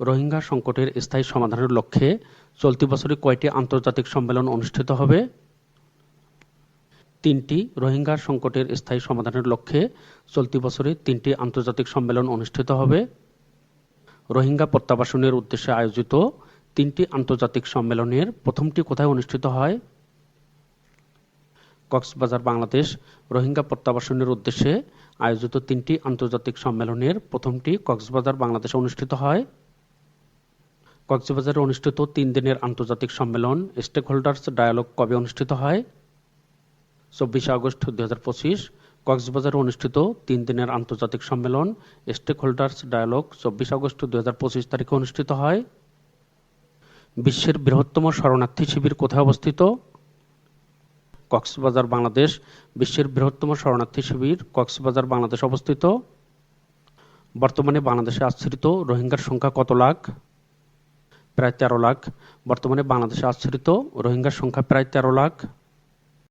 রোহিঙ্গা সংকটের স্থায়ী সমাধানের লক্ষ্যে চলতি বছরে কয়টি আন্তর্জাতিক সম্মেলন অনুষ্ঠিত হবে? তিনটি, রোহিঙ্গা সংকটের স্থায়ী সমাধানের লক্ষ্যে চলতি বছরে তিনটি আন্তর্জাতিক সম্মেলন অনুষ্ঠিত হবে। রোহিঙ্গা প্রত্যাবাসনের উদ্দেশ্যে আয়োজিত তিনটি আন্তর্জাতিক সম্মেলনের প্রথমটি কোথায় অনুষ্ঠিত হয়? কক্সবাজার, বাংলাদেশ। রোহিঙ্গা প্রত্যাবাসনের উদ্দেশ্যে আয়োজিত তিনটি আন্তর্জাতিক সম্মেলনের প্রথমটি কক্সবাজার, বাংলাদেশে অনুষ্ঠিত হয়। কক্সবাজারে অনুষ্ঠিত তিন দিনের আন্তর্জাতিক সম্মেলন স্টেক হোল্ডার্স ডায়ালগ কবে অনুষ্ঠিত হয়? চব্বিশে আগস্ট দুই হাজার পঁচিশ, কক্সবাজারে অনুষ্ঠিত তিন দিনের আন্তর্জাতিক সম্মেলন স্টেক হোল্ডার্স ডায়ালগ চব্বিশ আগস্ট দুই হাজার পঁচিশ তারিখে অনুষ্ঠিত হয়। বিশ্বের বৃহত্তম শরণার্থী শিবির কোথায় অবস্থিত? কক্সবাজার, বাংলাদেশ। বিশ্বের বৃহত্তম শরণার্থী শিবির কক্সবাজার, বাংলাদেশ অবস্থিত। বর্তমানে বাংলাদেশে আশ্রিত রোহিঙ্গার সংখ্যা কত লাখ? প্রায় তেরো লাখ। বর্তমানে বাংলাদেশে আশ্রিত রোহিঙ্গার সংখ্যা প্রায় তেরো লাখ।